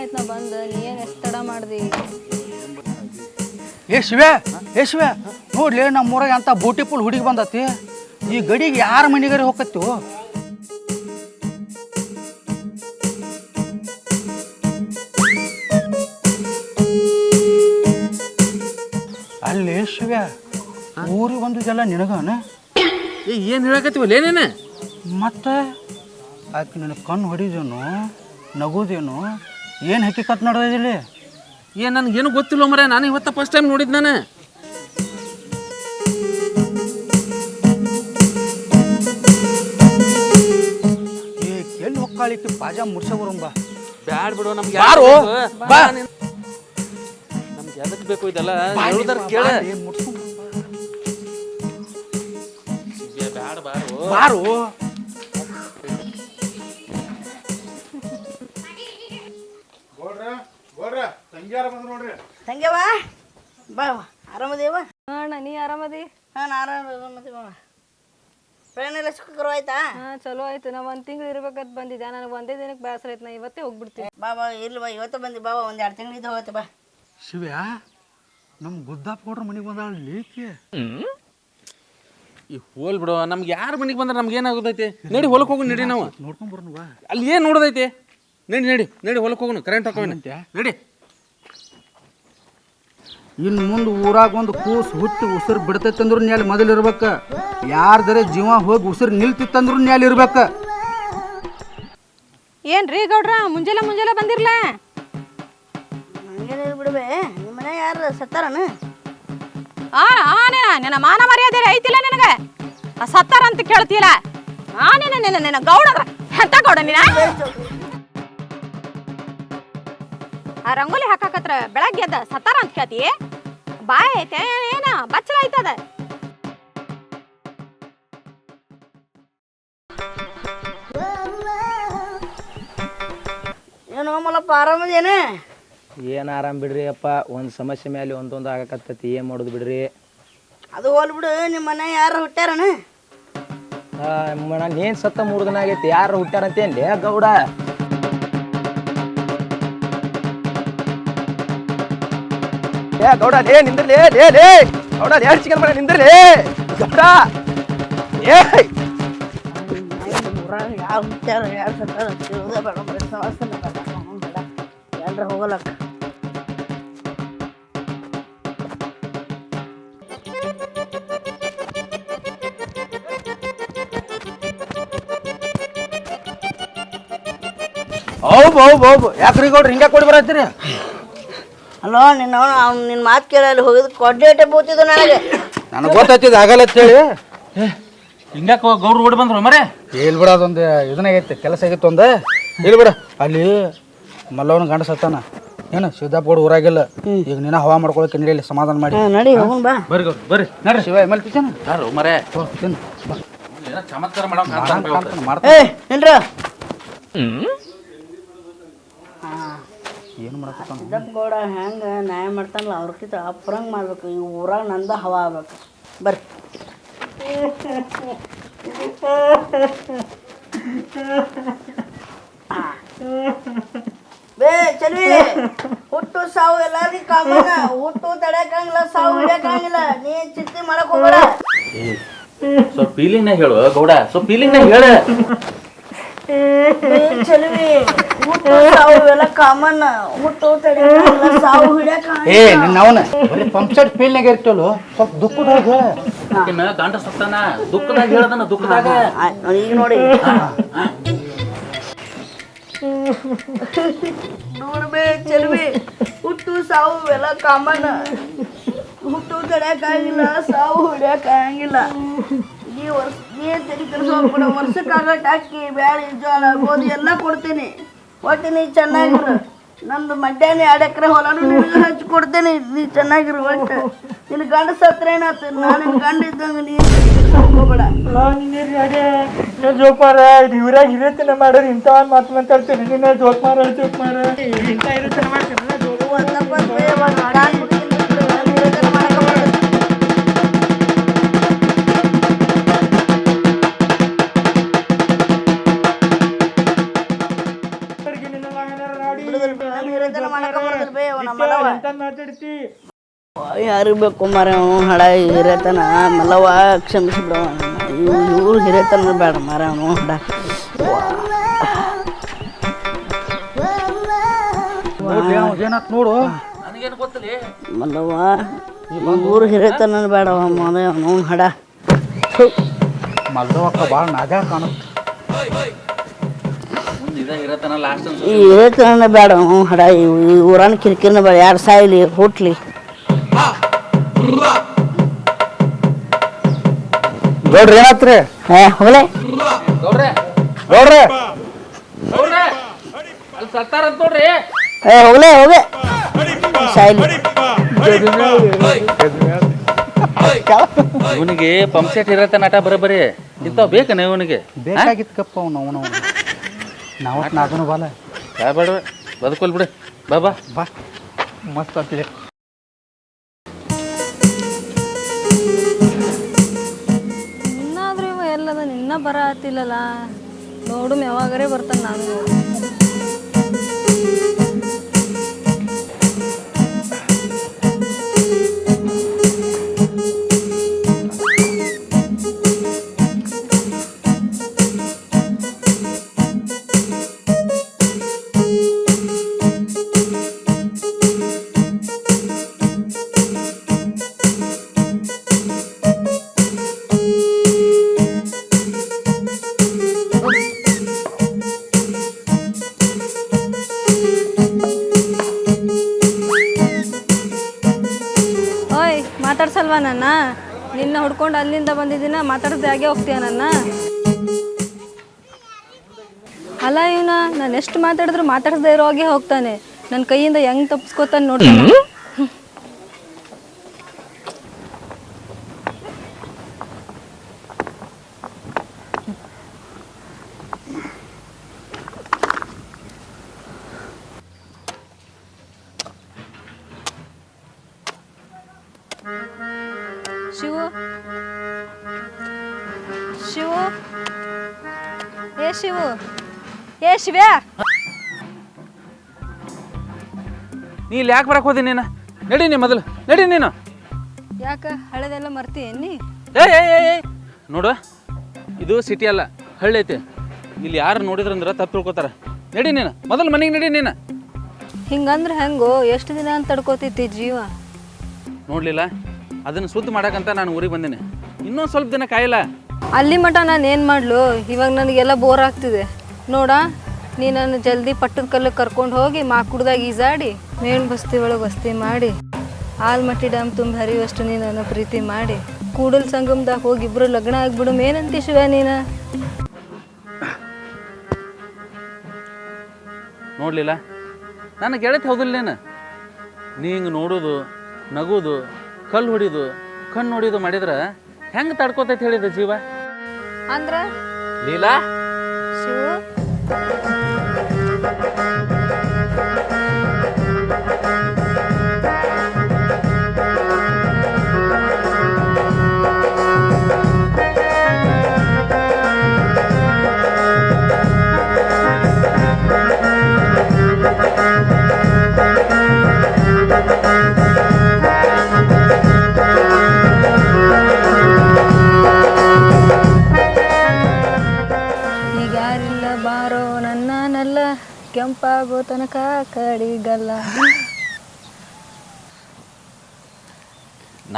ಆಯ್ತು ನಾ ಬಂದು ನೀ ಏನು ಎಷ್ಟು ತಡ ಮಾಡ್ದಿ? ಏ ಶಿವೆ ನಮ್ಮೂರಾಗ ಅಂತ ಬ್ಯೂಟಿಫುಲ್ ಹುಡುಗಿ ಬಂದತಿ? ಈ ಗಡಿಗೆ ಯಾರ ಮನೆಗಾರಿ ಹೋಗತ್ತು ಅಲ್ಲಿ ಶಿವೆ ಊರಿಗೆ ಬಂದಿದ್ದೆಲ್ಲ ನಿನಗನ? ಏ ಏನು ಹೇಳಕತ್ತೀವಲ್ಲ ಏನೇನ ಮತ್ತೆ ಆಕೆ ನನಗೆ ಕಣ್ಣು ಹೊಡಿದೇನು ನಗೋದೇನು ಏನು ಹಕ್ಕಿಕತ್ ನಡೆದಿಲ್ಲಿ ಏನು ನನಗೇನು ಗೊತ್ತಿಲ್ಲ ಮರ ನಾನು ಇವತ್ತ ಫಸ್ಟ್ ಟೈಮ್ ನೋಡಿದ್ದು ನಾನು. ಏ ಎಲ್ಲಿ ಹೊಕ್ಕಾಳಿಕ್ಕೆ ಪಾಜಾ ಮುಡ್ಸ ಬರುಂಬ ಬ್ಯಾಡ್ ಬಿಡು ನಮ್ಗೆ ಯಾರು ಬಾ. ನಮ್ಗೆ ಎದಕ್ಕೆ ಬೇಕು ಇದೆಲ್ಲ? ಹೇಳುದಾರ ಕೇಳ. ಬ್ಯಾಡ ಬಾರು. ಬಾರು. ತಂಗ್ಯವ? ಬಾ ಆರಾಮದೇವ? ಹಾ ಅಣ್ಣ ನೀ ಆರಾಮದಿ? ಹಾಂ ಆರಾಮ ಆರಾಮದೇವ ಪ್ರಯಾಣ ಎಲ್ಲ ಸುಖಕರ ಆಯ್ತಾ ಹಾ ಚಲೋ ಆಯ್ತು. ನಾ ಒಂದ್ ತಿಂಗಳು ಇರ್ಬೇಕಂತ ಬಂದಿದ್ದೆ. ನನಗೆ ಒಂದೇ ದಿನಕ್ಕೆ ಬೇಸರ ಆಯ್ತು. ನಾ ಇವತ್ತೇ ಹೋಗ್ಬಿಡ್ತೀನಿ. ಬಾ ಬಾ ಇರ್ಲಿ ಬಾ. ಇವತ್ತು ಬಂದಿ. ಬಾ ಒಂದು ಎರಡು ತಿಂಗಳಿಂದ ಹೋಗತ್ತೆ ಬಾ. ಶಿವ್ಯ ನಮ್ಮ ಗುದ್ದಾಪ್ ಕೊಡ್ರ ಮನೆಗೆ ಬಂದಾಳ ಲೀಕೆ ಈ ಹೋಲ್ ಬಿಡೋ. ನಮ್ಗೆ ಯಾರ ಮನೆಗೆ ಬಂದ್ರೆ ನಮ್ಗೆ ಏನಾಗೋದೈತಿ? ನಡಿ ಹೊಲಕ್ಕೆ ಹೋಗು ನಡಿ ನಾವು. ನೋಡ್ಕೊಂಡ್ ಬರೋಣ ಬಾ. ಅಲ್ಲಿ ಏನು ನೋಡೋದೈತಿ? ನಡಿ ನಡಿ ನಡಿ ಹೊಲಕ್ಕೆ ಹೋಗೋಣ ಕರೆಂಟ್ ಹಾಕೋಣ ನಡಿ. ಇನ್ನು ಮುಂದೆ ಊರಾಗ ಒಂದು ಕೂಸು ಹುಟ್ಟಿ ಉಸಿರು ಬಿಡ್ತೈತಂದ್ರು ನ್ಯಾಲ ಮೊದಲು ಇರ್ಬೇಕ. ಯಾರ್ದರೆ ಜೀವ ಹೋಗಿ ಉಸಿರು ನಿಲ್ತಿತ್ತಂದ್ರು ನ್ಯಾಲ ಇರ್ಬೇಕ. ಏನ್ರಿ ಗೌಡ್ರ ಮುಂಜಾನೆ ಮುಂಜಾನೆ ಬಂದಿರ್ಲ? ಹಂಗೇನು ಬಿಡ್ಬೇ ನಿಮ್ಮ ಮನೆ ಯಾರು ಸತ್ತಾರನ? ಆ ಆನೇನ ನಿನ್ನ ಮಾನ ಮರ್ಯಾದೆ ಐತಿಲ್ಲ ನಿನಗೆ? ಆ ಸತ್ತಾರ ಅಂತ ಕೇಳ್ತಿಲ್ಲ ಆನೇನ ನಿನ್ನ ನಿನ್ನ ಗೌಡ ಎಂತ ಗೌಡ ನೀನ? ಆ ರಂಗೋಲಿ ಹಾಕಾಕತ್ರ ಬೆಳಗ್ಗೆ ಎದ್ದ ಸತ್ತಾರ ಅಂತ ಕೇಳ್ತಿ? ಬಾಯ್ ಏನ ಬಚ್ಚಲ ಐತದ ಏನೋ ಮಲಪ್ಪ ಆರಾಮದೇನೆ? ಏನು ಆರಾಮ್ ಬಿಡ್ರಿ ಅಪ್ಪ ಒಂದು ಸಮಸ್ಯೆ ಮೇಲೆ ಒಂದೊಂದು ಆಗಕತ್ತೈತಿ ಏನು ಮಾಡುದು ಬಿಡ್ರಿ? ಅದು ಹೋಲ್ ಬಿಡು ನಿಮ್ಮ ಮನೆ ಯಾರು ಹುಟ್ಟ್ಯಾರನ? ನಾನು ಏನು ಸತ್ತ ಮೂರು ದಿನ ಆಗೈತಿ ಯಾರು ಹುಟ್ಟ್ಯಾರಂತೇನ್ಲೇ ಗೌಡ? ಏ ಗೌಡ ಲೇ, ನಿಂದ್ರಲೇ, ಲೇ ಲೇ. ಗೌಡ ಲೇ ಚಿಕನ್ ಮಾಡಿ ನಿಂದ್ರಲೇ. ಗೌಡ ಏ. ಯಾರು ಹುಟ್ಟ್ಯಾರ ಯಾರು ಸತ್ತಾರ ತಿಳಿದ ಬೇಡ ಬರೀ ಸವಾಸನ ಬೇಡ ಎಲ್ಲರ ಹೋಗಲಕ್ಕ ಹೌದು ಹೌದು. ಯಾಕ್ರಿ ಗೌಡ್ರಿ ಹಿಂಗೆ ಕೊಡಿ ಬರತ್ತೀರಿ? ಅಲ್ಲೋ ನಿನ್ನ ಅವ್ನು ನಿನ್ನ ಮಾತು ಕೇಳಲ್ಲಿ ಹೋಗಿದ್ ಕೊಡ್ಡೇಟೆ ಬೂತಿದ್ದು ನನಗೆ. ನನಗೆ ಗೊತ್ತೈತಿದ್ ಆಗಲ್ಲ ಅಂತೇಳಿ ಹಿಂಗ್ಯಾಕ ಗೌರ್ ಓಡಿ ಬಂದ್ರು ಮರೆ? ಇಲ್ಲಿ ಬಿಡ ಅದೊಂದು ಇದನ್ನಾಗೈತೆ ಕೆಲಸ ಆಗಿತ್ತು ಒಂದು. ಇಲ್ಲಿ ಬಿಡ. ಅಲ್ಲಿ ಮಲ್ಲವನ ಗಂಡ ಸತ್ತಾನ. ಏನು ಸಿದ್ದಾಪ್ ಗೌಡ ಊರಾಗಿಲ್ಲ ಈಗ ನಿನ್ನ ಹವಾ ಮಾಡ್ಕೊಳಕ್ಕೆ ನಡೆಯಲ್ಲಿ ಸಮಾಧಾನ ಮಾಡಿ. ನಡಿ ಹೋಗೋಣ ಬಾ. ಬರ್ರಿ ಗೌರ್ ಬರ್ರಿ. ನಡ್ರಿ. ಶಿವ ಎಂ ಎಲ್ ಪಿ ಯಾರು ಮರೆ? ಏನೋ ಚಮತ್ಕಾರ ಮಾಡೋ ಮಾಡ್ತಾನೆ. ಏ ನಿಲ್ರ ಏನು ಮಾಡಕತ್ತಾನ? ಸಿದ್ದಪ್ಪ ಗೌಡ ಹೆಂಗೆ ನ್ಯಾಯ ಮಾಡ್ತಾನಲ್ಲ ಅವ್ರಕ್ಕಿಂತ ಅಪ್ರಂಗ್ ಮಾಡ್ಬೇಕು. ಈ ಊರಾಗ ನಂದ ಹವಾ ಆಗ್ಬೇಕು. ಬರ್ರಿ. ಬೇ ಚಲ್ವಿ ಹುಟ್ಟು ಸಾವು ಎಲ್ಲರಿಗೂ ಕಾಮನ ಹುಟ್ಟು ತಡೆಯಕ್ಕಂಗಿಲ್ಲ ಸಾವು ಹಿಡಿಯಕ್ಕಂಗಿಲ್ಲ ನೀ ಚಿಂತೆ ಮಾಡಕ್ ಹೋಗ್ಬೇಡ. ಸ್ವಲ್ಪ ಫೀಲಿಂಗ್ನಾಗ ಹೇಳು ಗೌಡ. ಸ್ವಲ್ಪ ಫೀಲಿಂಗ್ನಾಗ ಹೇಳ. ಚಲ್ವಿ ಹುಟ್ಟು ಸಾವು ಎಲ್ಲ ಕಾಮನ್. ಹುಟ್ಟು ತಡೆಯಕ್ಕಂಗಿಲ್ಲ ಸಾವು ಹಿಡಿಯಕ್ಕಂಗಿಲ್ಲ ಏ ನಿನ್ನ ಅವನ? ಬರೀ ಪಂಪ್ ಸೆಟ್ ಇರ್ತಲ್ಲ? ಸ್ವಲ್ಪ ದುಃಖದಾಗ ಗಂಡ ಸತ್ತಾನ ದುಃಖದಾಗ ಹೇಳದನ ದುಃಖದಾಗ. ನೋಡಿ ಈಗ ನೋಡಿ. ನೋಡ್ಬೇ ಚೆಲುವೆ ಹುಟ್ಟು ಸಾವು ಎಲ್ಲ ಕಾಮನ್. ಹುಟ್ಟು ತಡೆಯಕ್ಕಾಗಿಲ್ಲ ಸಾವು ಈ ವರ್ಷ ಏನ್ ತಲೆ ಕೆಡಿಸ್ಕೊಂಡ್ಬಿಡ ವರ್ಷಕ್ಕಾಗಟ್ಟು ಅಕ್ಕಿ ಬ್ಯಾಳಿ ಜೋಳ ಗೋಧಿ ಎಲ್ಲ ಕೊಡ್ತೀನಿ. ಒಟ್ಟು ನೀ ಚೆನ್ನಾಗಿರು. ನಂದು ಮಧ್ಯಾಹ್ನ ಎರಡು ಎಕರೆ ಹೊಲನು ನಿನಗೆ ಹಚ್ಚಿ ಕೊಡ್ತೇನೆ. ನೀ ಚೆನ್ನಾಗಿರು ಒಟ್ಟು. ನಿನ್ನ ಗಂಡ ಸತ್ರ ಏನಾಯ್ತು ನಾನು ನಿನ್ನ ಗಂಡ ಇದ್ದಂಗೆ ನೀ ಹೋಗ್ಬೇಡ. ಜೋಕ್ಮಾರ ಇವ್ರಾಗ ಹಿರಿಯತನ ಮಾಡೋರು ಇಂಥ ಮಾತು ಮಾತಾಡ್ತೀನಿ ಇಂಥ ಹಿರಿಯತನ ಮಾಡ್ತೀನಿ ಎಂತ ಮಾತಾಡ್ತಿ. ಯಾರಿಗೆ ಬೇಕು ಮರ ಅವನು ಹಡ ಹಿರೇತನ ಮಲ್ಲವ ಕ್ಷಮಿಸಿಬಿಡವ ಇವ್ ಇವ್ರು ಹಿರೇತನ ಬೇಡ ಮರ ಅವನು ಹಡ ಏನಾತ್ ನೋಡು. ಮಲ್ಲವ್ವ ಇವ್ರು ಹಿರೇತನ ಬೇಡವ ಮದ ಅವನು ಹಡ ಮಲ್ಲವಕ್ಕ ಭಾಳ ನಾಜಾ ಕಾಣುತ್ತೆ. ಈ ಹಿರೇತನ ಬೇಡ ಹಡ ಊರನ್ನ ಕಿರಿಕಿರಿನ ಬೇಡ ಯಾರು ಸಾಯ್ಲಿ ಹುಟ್ಲಿ. ಗೌಡ್ರಿ ಏನಾತ್ರಿ? ಹಾ ಹೋಗ್ಲೆ. ಗೌಡ್ರೆ. ಏ ಹೋಗ್ಲೆ ಹೋಗೆ ಸಾಯ್ಲಿ ಇವನಿಗೆ ಪಂಪ್ಸೆಟ್ ಇರತ್ತೆ ನಟ ಬರೋಬ್ಬರಿ. ಇಂಥವು ಬೇಕನ ಇವನಿಗೆ? ಬೇಕಾಗಿತ್ತಪ್ಪ ಅವನು ಅವನು ನಾವು ನಾದನು ಬಾಲ. ಯಾ ಬೇಡ ಬದುಕೋಲ್ ಬಿಡು. ಬಾ ಬಾ. ಬಾ. ಮಸ್ತ್ ಅಂತಿದೆ ಇನ್ನಾದ್ರೂ ಇವ ಎಲ್ಲದ ನಿನ್ನ ಬರ ಹತ್ತಿಲ್ಲಲ್ಲ ನೋಡು ಯಾವಾಗರೇ ಬರ್ತಾನೆ ನಾನು. ಅಲ್ಲಿಂದ ಬಂದಿದ್ದೀನ? ಮಾತಾಡೋದು ಹಾಗೆ ಹೋಗ್ತೀಯ ನನ್ನ? ಅಲ್ಲ ಇವನ, ನಾನು ಎಷ್ಟು ಮಾತಾಡಿದ್ರು ಮಾತಾಡ್ಸದೇ ಇರೋ ಹಾಗೆ ಹೋಗ್ತಾನೆ. ನನ್ನ ಕೈಯಿಂದ ಹೆಂಗ್ ತಪ್ಪಿಸ್ಕೊತಾನೆ ನೋಡ್ತಾನೆ ಶಿವು? ಶಿವು? ಏ ಶಿವು? ಏ ಶಿವ್ಯಾ? ನೀ ಇಲ್ಲಿ ಯಾಕೆ ಬರಕ್ ಹೋದಿ ನೀನು? ನಡಿ ನೀ ಮೊದಲು ನಡಿ ನೀನು. ಯಾಕ? ಹಳೆದೆಲ್ಲ ಮರ್ತೀನಿ ನೀ? ಏ ಏ ಏ, ಏ. ನೋಡು ಇದು ಸಿಟಿ ಅಲ್ಲ ಹಳ್ಳಿ ಐತಿ. ಇಲ್ಲಿ ಯಾರು ನೋಡಿದ್ರಂದ್ರೆ ತಪ್ಪು ತಿಳ್ಕೊತಾರ. ನಡಿ ನೀನು ಮೊದಲು ಮನೆಗೆ ನಡಿ ನೀನು. ಹಿಂಗಂದ್ರೆ ಹೆಂಗೋ ಎಷ್ಟು ದಿನ ಅಂತ ತಡ್ಕೋತೈತಿ ಜೀವ? ನೋಡ್ಲಿಲ್ಲ? ಅದನ್ನು ಸುದ್ದಿ ಮಾಡಕಂತ ನಾನು ಊರಿಗೆ ಬಂದೇನೆ. ಇನ್ನೊಂದು ಸ್ವಲ್ಪ ದಿನ ಕಾಯಿಲ್ಲ. ಅಲ್ಲಿ ಮಟ ನಾನು ಏನು ಮಾಡ್ಲು? ಇವಾಗ ನನಗೆಲ್ಲ ಬೋರ್ ಆಗ್ತಿದೆ. ನೋಡ ನೀ ನನ್ನ ಜಲ್ದಿ ಪಟ್ಟದ ಕಲ್ಲು ಕರ್ಕೊಂಡು ಹೋಗಿ ಮಾಕುಡ್ದಾಗ ಈಜಾಡಿ ಮೇಣ ಬಸ್ತಿ ಒಳಗೆ ವಸ್ತಿ ಮಾಡಿ ಆಲ್ಮಟ್ಟಿ ಡ್ಯಾಮ್ ತುಂಬ ಹರಿಯುವಷ್ಟು ನೀನು ನನ್ನ ಪ್ರೀತಿ ಮಾಡಿ ಕೂಡಲ್ ಸಂಗಮದಾಗ ಹೋಗಿ ಇಬ್ರು ಲಗ್ನ ಆಗ್ಬಿಡು ಏನಂತಿ ಶಿವ ನೀನು. ನೋಡಲಿಲ್ಲ ನನ್ನ ಗೆಳತಿ ಹೌದಿಲ್ಲ ನೀನು. ನೀ ಹಿಂಗೆ ನೋಡೋದು ನಗೋದು ಕಲ್ಲು ಹೊಡಿದು ಕಣ್ಣು ಹೊಡಿದು ಮಾಡಿದ್ರೆ ಹೆಂಗೆ ತಡ್ಕೋತೈತಿ ಹೇಳಿದ ಜೀವ? ಅಂದ್ರ ಲೀಲಾ? ಶಿವು?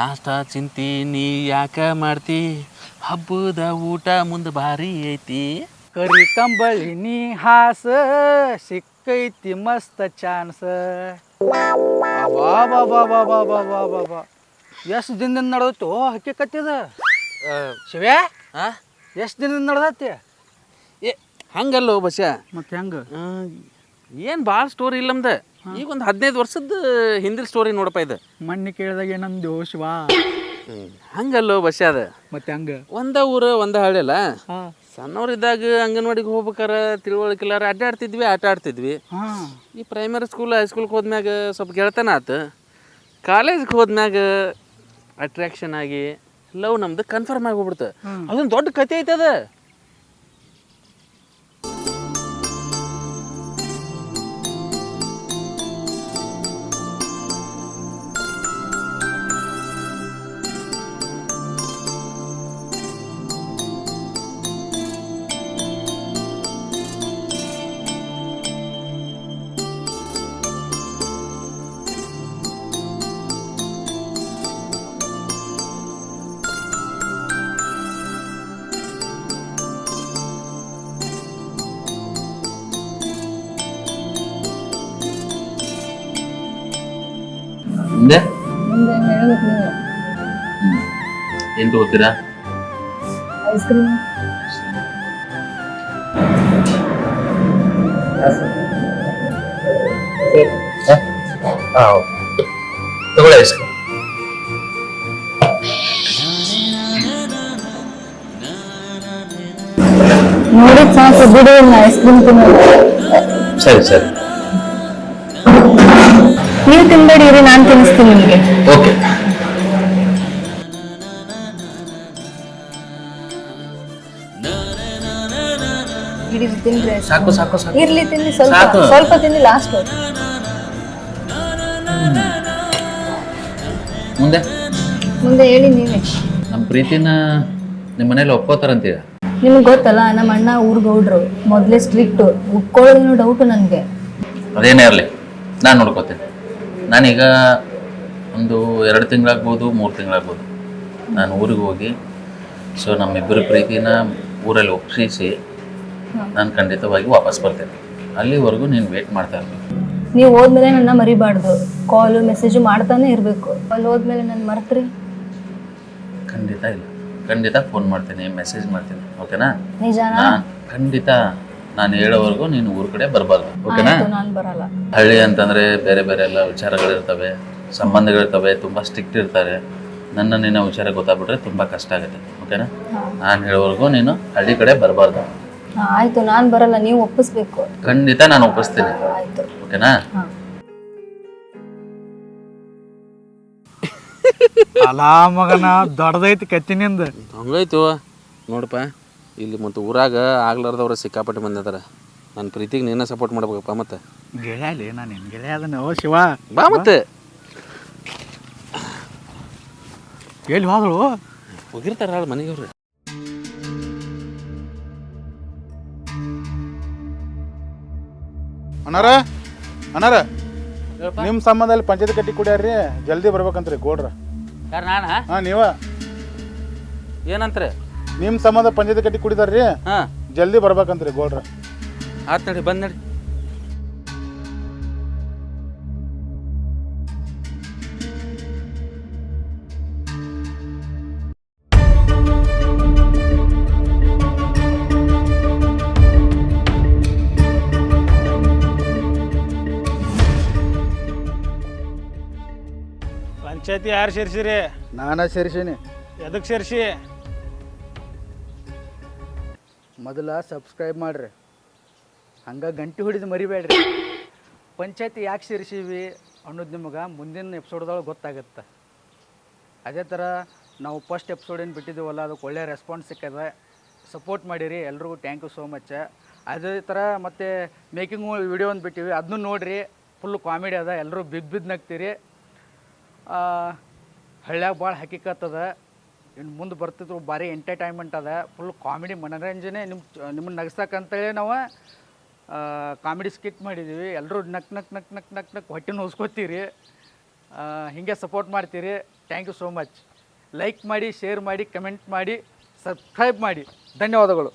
ನಾಷ್ಟ ಚಿಂತಿ ನೀ ಯಾಕ ಮಾಡ್ತಿ? ಹಬ್ಬದ ಊಟ ಮುಂದೆ ಭಾರಿ ಐತಿ. ಕರಿ ಕಂಬಳಿ ನೀ ಹಾಸ ಸಿಕ್ಕೈತಿ ಮಸ್ತ ಚಾನ್ಸ್. ಎಷ್ಟು ದಿನದಿಂದ ನಡೆದತ್ತು ಹಕ್ಕಿ ಕತ್ತಿದ ಶಿವ ಎಷ್ಟು ದಿನದಿಂದ ನಡೆದತ್ತಿ ಏ ಹಂಗಲ್ಲೋ ಬಸ್ಯ? ಮತ್ತೆ ಹೆಂಗೆ? ಏನು ಭಾಳ ಸ್ಟೋರಿ ಇಲ್ಲಮ್ದೆ ಈಗ ಒಂದು ಹದಿನೈದು ವರ್ಷದ ಹಿಂದಿನ ಸ್ಟೋರಿ ನೋಡಪ್ಪ ಇದು. ಮಣ್ಣಿ ಕೇಳಿದಾಗ ಏನಂದು ಶಿವ. ಹಂಗಲ್ಲೋ ಬಸ್ ಅದ. ಮತ್ತೆ ಹಂಗ? ಒಂದ ಊರು ಒಂದ ಹಳ್ಳಿ ಅಲ್ಲ ಸಣ್ಣವರಿದ್ದಾಗ ಅಂಗನವಾಡಿಗೆ ಹೋಗ್ಬೇಕಾರ ತಿಳುವಳಿಕಿಲ್ಲಾರ ಅಡ್ಡಾಡ್ತಿದ್ವಿ ಆಟ ಆಡ್ತಿದ್ವಿ. ಈ ಪ್ರೈಮರಿ ಸ್ಕೂಲ್ ಹೈಸ್ಕೂಲ್ಗೆ ಹೋದ್ಮ್ಯಾಗ ಸ್ವಲ್ಪ ಗೆಳತನ ಆತು. ಕಾಲೇಜ್ಗೆ ಹೋದ್ಮ್ಯಾಗ ಅಟ್ರಾಕ್ಷನ್ ಆಗಿ ಲವ್ ನಮ್ದು ಕನ್ಫರ್ಮ್ ಆಗಿ ಹೋಗ್ಬಿಡ್ತು. ಅದೊಂದು ದೊಡ್ಡ ಕತೆ ಐತದ ಮುಂದೆ ಮುಂದೆ ಹೇಳ್ಬೇಕು ನೀವು ಏನು ತಗೋತೀರಾ ಐಸ್ ಕ್ರೀಮ್ ಹಾಂ ತಗೊಳ್ಳಿ ಐಸ್ ಕ್ರೀಮ್ ನೋಡಿದ್ ಸಾಕು ಬಿಡು ಐಸ್ ಕ್ರೀಮ್ ತಿನ್ನೋದು ಸರಿ ಸರಿ ನೀವು ತಿನ್ಬೇಡಿ ಇರಿ ನಾನು ತಿನ್ನಿಸ್ತೀನಿ ನಿಮಗೆ. ಓಕೆ. ಸಾಕು ಸಾಕು ಸಾಕು. ಇರ್ಲಿ ತಿನ್ನಿ ಸ್ವಲ್ಪ ಸ್ವಲ್ಪ ತಿನ್ನಿ ಲಾಸ್ಟ್ ಮುಂದೆ? ಮುಂದೆ ಹೇಳಿ ನೀವೇ. ನಮ್ಮ ಪ್ರೀತಿನ ನಿಮ್ಮ ಮನೇಲಿ ಒಪ್ಕೋತಾರಂತೀರ? ನಿಮ್ಗೆ ಗೊತ್ತಲ್ಲ ನಮ್ಮ ಅಣ್ಣ ಊರ್ಗೌಡ್ರು ಮೊದಲೇ ಸ್ಟ್ರಿಕ್ಟ್ ಒಪ್ಕೊಳ್ಳೋದೇನೋ ಡೌಟ್ ನನಗೆ ಅದೇನೇ ಇರಲಿ ನಾನು ನೋಡ್ಕೋತೀನಿ. ನಾನೀಗ ಒಂದು ಎರಡು ತಿಂಗಳಾಗ್ಬೋದು ಮೂರು ತಿಂಗಳಾಗ್ಬೋದು. ನಾನು ಊರಿಗೆ ಹೋಗಿ ಸೊ ನಮ್ಮಿಬ್ಬರ ಪ್ರೀತಿನ ಊರಲ್ಲಿ ಒಪ್ಪಿಸಿ ನಾನು ಖಂಡಿತವಾಗಿ ವಾಪಸ್ ಬರ್ತೇನೆ. ಅಲ್ಲಿವರೆಗೂ ನೀನು ವೇಟ್ ಮಾಡ್ತಾ ಇರ್ಬೇಕು. ನೀವು ಹೋದ್ಮೇಲೆ ನನ್ನ ಮರಿಬಾರ್ದು. ಕಾಲು ಮೆಸೇಜು ಮಾಡ್ತಾನೆ ಇರಬೇಕು. ಅಲ್ಲಿ ಹೋದ್ಮೇಲೆ ನಾನು ಮರ್ತ್ರಿ? ಖಂಡಿತ ಇಲ್ಲ. ಖಂಡಿತ ಫೋನ್ ಮಾಡ್ತೀನಿ ಮೆಸೇಜ್ ಮಾಡ್ತೀನಿ. ಓಕೆನಾ ನಿಜಾನಾ? ನಾನು ಖಂಡಿತ. ನಾನು ಹೇಳೋವರೆಗೂ ನೀನು ಊರ ಕಡೆ ಬರಬಾರ್ದು ಓಕೆನಾ ನಾನು ಬರಲ್ಲ. ಹಳ್ಳಿ ಅಂತಂದ್ರೆ ಬೇರೆ ಬೇರೆ ಎಲ್ಲ ವಿಚಾರಗಳಿರ್ತವೆ ಸಂಬಂಧಗಳಿರ್ತವೆ ತುಂಬಾ ಸ್ಟ್ರಿಕ್ಟ್ ಇರ್ತಾರೆ. ನನ್ನ ನಿನ್ನ ವಿಚಾರ ಗೊತ್ತಾಗ್ಬಿಟ್ರೆ ತುಂಬಾ ಕಷ್ಟ ಆಗುತ್ತೆ ಓಕೆನಾ ನಾನು ಹೇಳೋವರೆಗೂ ನೀನು ಹಳ್ಳಿ ಕಡೆ ಬರಬಾರ್ದು. ಹಾ, ಆಯ್ತು ನಾನು ಬರಲ್ಲ ನೀವು ಒಪ್ಪಿಸ್ಬೇಕು. ಖಂಡಿತ ನಾನು ಒಪ್ಪಿಸ್ತೀನಿ. ಆಯ್ತು ಓಕೆನಾ ಅಲಾ ಮಗನ ದೊಡ್ಡದೈತಿ ಕತ್ತಿನಿಂದ ಹಂಗೈತು ನೋಡಪ್ಪ. ಇಲ್ಲಿ ಮತ್ತು ಊರಾಗ ಆಗ್ಲಾರ್ದವ್ರ ಸಿಕ್ಕಾಪಟ್ಟೆ ಬಂದಿದಾರೆ ಅದಾರ. ನನ್ನ ಪ್ರೀತಿಗೆ ನೀನೇ ಸಪೋರ್ಟ್ ಮಾಡ್ಬೇಕಪ್ಪ ಮತ್ತೆ. ಗೆಳೆಯಲಿ ನಾನು ನಿನ್ನ ಗೆಳೆಯ ಅದನ್ನ. ಓ ಶಿವ. ಬಾ ಮತ್ತೆ. ಎಲ್ಲಿ ಹೋದಳು ಹೋಗಿರ್ತಾರ ಮನೆಗೆ ಅವ್ರು ಅಣ್ಣಾರ ಅಣ್ಣಾರ ನಿಮ್ಮ ಸಂಬಂಧದಲ್ಲಿ ಪಂಚಾಯತ್ ಕಟ್ಟಿ ಕುಡಿಯಾರ್ರಿ ಜಲ್ದಿ ಬರ್ಬೇಕಂತ್ರಿ ಗೋಡ್ರ. ಯಾರು ನಾನ? ಹಾಂ ನೀವ? ಏನಂತಾರೆ? ನಿಮ್ಮ ಸಂಬಂಧ ಪಂಜದ ಕಟ್ಟಿ ಕುಡಿದಾರ್ರಿ? ಹಾಂ. ಜಲ್ದಿ ಬರ್ಬೇಕಂತ್ರಿ ಗೋಡ್ರ ಆತ್ ನಡಿ ಬಂದ್ ನಡಿ. ಪಂಚಾಯತಿ ಯಾರು ಸೇರಿಸಿರಿ? ನಾನ ಸೇರಿಸೀನಿ. ಎದಕ್ಕೆ ಸೇರಿಸಿ? ಮೊದಲ ಸಬ್ಸ್ಕ್ರೈಬ್ ಮಾಡ್ರಿ. ಹಂಗೆ ಗಂಟೆ ಹೊಡಿದು ಮರಿಬೇಡ್ರಿ. ಪಂಚಾಯತಿ ಯಾಕೆ ಸೇರಿಸೀವಿ ಅನ್ನೋದು ನಿಮಗೆ ಮುಂದಿನ ಎಪಿಸೋಡ್ದೊಳಗೆ ಗೊತ್ತಾಗುತ್ತೆ. ಅದೇ ಥರ ನಾವು ಫಸ್ಟ್ ಎಪಿಸೋಡ್ ಏನು ಬಿಟ್ಟಿದ್ದೀವಲ್ಲ ಅದಕ್ಕೆ ಒಳ್ಳೆಯ ರೆಸ್ಪಾನ್ಸ್ ಸಿಕ್ಕದ. ಸಪೋರ್ಟ್ ಮಾಡಿರಿ, ಎಲ್ರಿಗೂ ಥ್ಯಾಂಕ್ ಯು ಸೋ ಮಚ್ ಅದೇ ಥರ ಮತ್ತು ಮೇಕಿಂಗ್ ವಿಡಿಯೋ ಒಂದು ಬಿಟ್ಟಿವಿ ಅದನ್ನು ನೋಡಿರಿ. ಫುಲ್ ಕಾಮಿಡಿ ಅದ ಎಲ್ಲರೂ ಬಿದ್ದು ಬಿದ್ದು ನಗ್ತೀರಿ. ಹಳ್ಳ್ಯಾಗ ಭಾಳ ಹಕ್ಕಿಕತ್ತದ ಇನ್ನು ಮುಂದೆ ಬರ್ತಿದ್ರು, ಭಾರಿ ಎಂಟರ್ಟೈನ್ಮೆಂಟ್ ಅದ. ಫುಲ್ ಕಾಮಿಡಿ ಮನೋರಂಜನೆ. ನಿಮ್ಮ ನಿಮ್ಮನ್ನು ನಗ್ಸಕ್ಕಂತೇಳಿ ನಾವು ಕಾಮಿಡಿ ಸ್ಕಿಟ್ ಮಾಡಿದ್ದೀವಿ ಎಲ್ಲರೂ ನಕ್ ನಕ್ ನಕ್ ನಕ್ ನಕ್ ನಕ್ ಹೊಟ್ಟೆ ನೋಸ್ಕೋತೀರಿ. ಹೀಗೆ ಸಪೋರ್ಟ್ ಮಾಡ್ತೀರಿ. Thank you so much like ಮಾಡಿ ಶೇರ್ ಮಾಡಿ ಕಮೆಂಟ್ ಮಾಡಿ ಸಬ್ಸ್ಕ್ರೈಬ್ ಮಾಡಿ. ಧನ್ಯವಾದಗಳು.